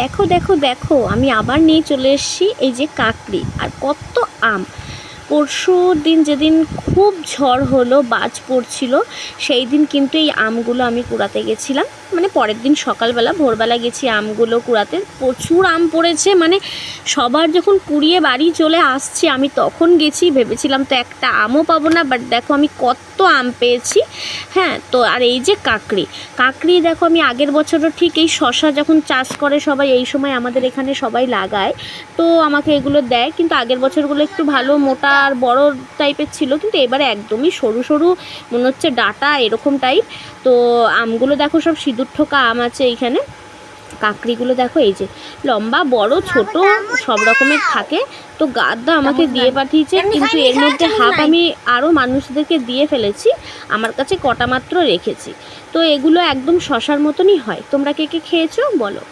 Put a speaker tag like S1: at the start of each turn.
S1: দেখো দেখো দেখো আমি আবার নিয়ে চলে এসেছি এই যে কাকড়ি। আর কত আম। পরশু দিন যেদিন খুব ঝড় হলো, বাজ পড়ছিল, সেই দিন কিন্তু এই আমগুলো আমি কুড়াতে গেছিলাম। মানে পরের দিন সকালবেলা, ভোরবেলা গেছি আমগুলো কুড়াতে। প্রচুর আম পড়েছে মানে সবার যখন কুড়িয়ে বাড়ি চলে আসছি, আমি তখন গেছি, ভেবেছিলাম তো একটা আমও পাবো না বাট দেখো আমি কত আম পেয়েছি। হ্যাঁ তো আর এই যে কাঁকড়ি। কাঁকড়ি দেখো আমি আগের বছরও ঠিক এই শশা যখন চাষ করে সবাই, এই সময় আমাদের এখানে সবাই লাগায়, তো আমাকে এগুলো দেয়, কিন্তু আগের বছরগুলো একটু ভালো মোটা আর বড় টাইপের ছিল কিন্তু এবারে একদমই সরু সরু মনে হচ্ছে ডাটা এরকম টাইপ তো আমগুলো দেখো সব সিঁদুর ঠোকা আম আছে এইখানে। কাকড়িগুলো দেখো এই যে লম্বা বড় ছোট সব রকমের থাকে। তো গাদা আমাকে দিয়ে পাঠিয়েছে কিন্তু এর মধ্যে হাফ আমি আরও মানুষদেরকে দিয়ে ফেলেছি। আমার কাছে কটা মাত্র রেখেছি। তো এগুলো একদম শশার মতনই হয়। তোমরা কে কে খেয়েছো? বলো।